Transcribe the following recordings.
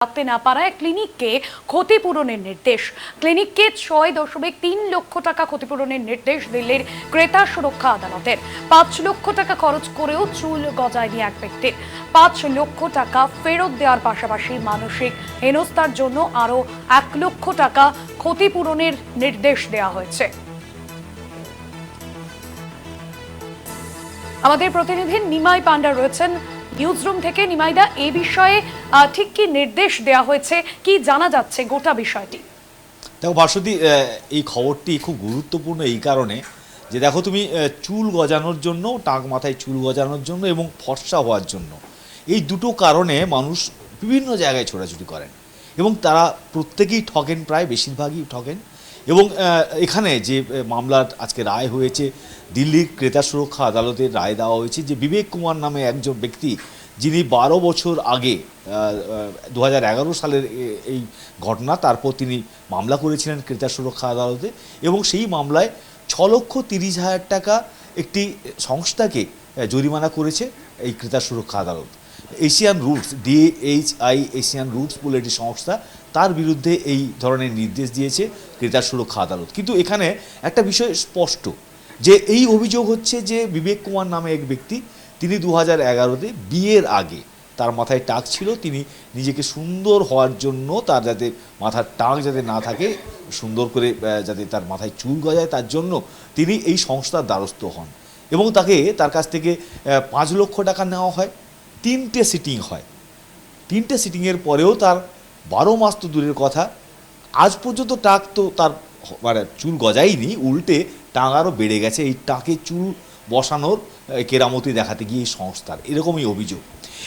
রাখতে না পারায় ক্লিনিককে ক্ষতিপূরণের নির্দেশ। ক্লিনিককে ছয় দশমিক তিন লক্ষ টাকা ক্ষতিপূরণের নির্দেশ দিল্লির ক্রেতা সুরক্ষা আদালতের। পাঁচ লক্ষ টাকা খরচ করেও চুল গজায়নি এক ব্যক্তির। পাঁচ লক্ষ টাকা ফেরত দেওয়ার পাশাপাশি মানসিক হেনস্থার জন্য আরও এক লক্ষ টাকা ক্ষতিপূরণের নির্দেশ দেওয়া হয়েছে। আমাদের প্রতিনিধি নিমাই পান্ডা রয়েছেন। নিউজরুম থেকে নিমাইদা এই বিষয়ে ঠিক কি নির্দেশ দেওয়া হয়েছে? কি জানা যাচ্ছে গোটা বিষয়টি? দেখো আহ, এই খবরটি খুব গুরুত্বপূর্ণ এই কারণে যে দেখো তুমি চুল গজানোর জন্য টাক মাথায় চুল গজানোর জন্য এবং ফর্সা হওয়ার জন্য এই দুটো কারণে মানুষ বিভিন্ন জায়গায় ছোটাছুটি করেন এবং তারা প্রত্যেকেই ঠকেন প্রায় বেশিরভাগই ঠকেন এবং এখানে যে মামলার আজকে রায় হয়েছে দিল্লির ক্রেতা সুরক্ষা আদালতের রায় দেওয়া হয়েছে যে বিবেক কুমার নামে একজন ব্যক্তি যিনি বারো বছর আগে দু সালের এই ঘটনা, তারপর তিনি মামলা করেছিলেন ক্রেতা সুরক্ষা আদালতে এবং সেই মামলায় ছ লক্ষ তিরিশ হাজার টাকা একটি সংস্থাকে জরিমানা করেছে এই ক্রেতা সুরক্ষা আদালত। Asian roots DHI Asian roots বলে একটি সংস্থা, তার বিরুদ্ধে এই ধরনের নির্দেশ দিয়েছে ক্রেতা সুরক্ষা আদালত। কিন্তু এখানে একটা বিষয় স্পষ্ট, যে এই অভিযোগ হচ্ছে যে বিবেক কুমার নামে এক ব্যক্তি তিনি দু হাজার এগারোতে বিয়ের আগে তার মাথায় টাক ছিল, তিনি নিজেকে সুন্দর হওয়ার জন্য তার যাতে মাথার টাক যাতে না থাকে, সুন্দর করে যাতে তার মাথায় চুল গজায়, তার জন্য তিনি এই সংস্থার দ্বারস্থ হন। এবং তাকে তার কাছ থেকে পাঁচ লক্ষ টাকা নেওয়া হয়, তিনটে সিটিং হয়। তিনটে সিটিংয়ের পরেও তার বারো মাস তো দূরের কথা। আজ পর্যন্ত টাক তো তার মানে চুল গজায়নি, উল্টে টাক আরও বেড়ে গেছে। এই টাকে চুল বসানোর কেরামতি দেখাতে গিয়ে সংস্থার। এরকমই অভিযোগ।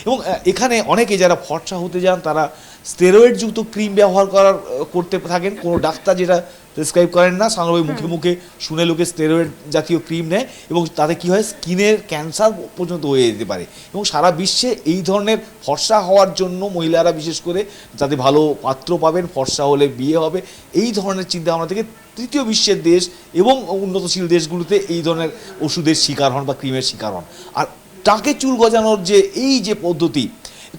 এবং এখানে অনেকে যারা ফর্সা হতে যান তারা স্টেরয়েডযুক্ত ক্রিম ব্যবহার করার করতে থাকেন। কোনো ডাক্তার যেটা প্রেসক্রাইব করেন না সাধারণত মুখে মুখে শুনে লোকে স্টেরয়েড জাতীয় ক্রিম নেয় এবং তাতে কি হয়? স্কিনের ক্যান্সার পর্যন্ত হয়ে যেতে পারে। এবং সারা বিশ্বে এই ধরনের ফর্সা হওয়ার জন্য মহিলারা বিশেষ করে যাতে ভালো পাত্র পাবেন ফর্সা হলে বিয়ে হবে এই ধরনের চিন্তা ভাবনা থেকে তৃতীয় বিশ্বের দেশ এবং উন্নতশীল দেশগুলোতে এই ধরনের ওষুধের শিকার হন বা ক্রিমের শিকার হন। আর টাকে চুল গজানোর যে, এই যে পদ্ধতি,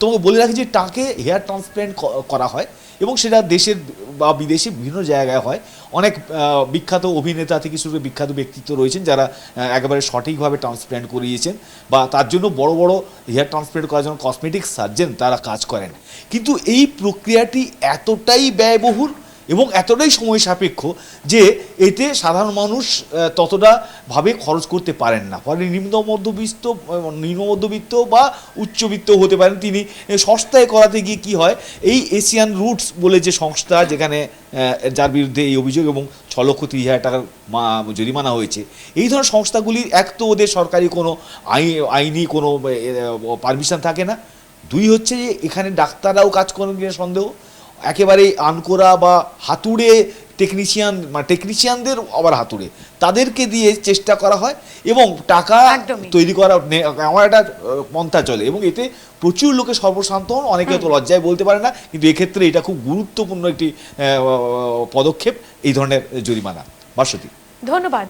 তোমাকে বলে রাখি যে টাকে হেয়ার ট্রান্সপ্ল্যান্ট করা হয় এবং সেটা দেশের বা বিদেশে বিভিন্ন জায়গায় হয়। অনেক বিখ্যাত অভিনেতা থেকে শুরু বিখ্যাত ব্যক্তিত্ব রয়েছেন যারা একেবারে সঠিকভাবে ট্রান্সপ্ল্যান্ট করিয়েছেন বা তার জন্য বড় বড় হেয়ার ট্রান্সপ্ল্যান্ট করার জন্য কসমেটিক সার্জন তারা কাজ করেন। কিন্তু এই প্রক্রিয়াটি এতটাই ব্যয়বহুল এবং এতটাই সময় সাপেক্ষ যে এতে সাধারণ মানুষ আহ, ততটা ভাবে খরচ করতে পারেন না। ফলে নিম্ন মধ্যবিত্ত নিম্ন মধ্যবিত্ত বা উচ্চবিত্ত হতে পারেন। তিনি সস্তায় করাতে গিয়ে কি হয় এই এশিয়ান রুটস বলে যে সংস্থা যেখানে যার বিরুদ্ধে এই অভিযোগ এবং ছ লক্ষ তিরিশ হাজার টাকার জরিমানা হয়েছে এই ধরনের সংস্থাগুলি এক তো ওদের সরকারি কোনো আই আইনি কোনো পারমিশন থাকে না। দুই হচ্ছে যে এখানে ডাক্তাররাও কাজ করেন কিনা সন্দেহ। একেবারে আনকোরা বা হাতুড়ে টেকনিশিয়ান মানে টেকনিশিয়ানদের আবার হাতুড়ে। তাদেরকে দিয়ে চেষ্টা করা হয় এবং টাকা। তৈরি করা আমার একটা পন্থা চলে এবং এতে প্রচুর লোকে সর্বশান্ত হন অনেকে তো লজ্জায় বলতে পারে না কিন্তু এক্ষেত্রে এটা খুব গুরুত্বপূর্ণ একটি পদক্ষেপ এই ধরনের জরিমানা। বাসতী ধন্যবাদ।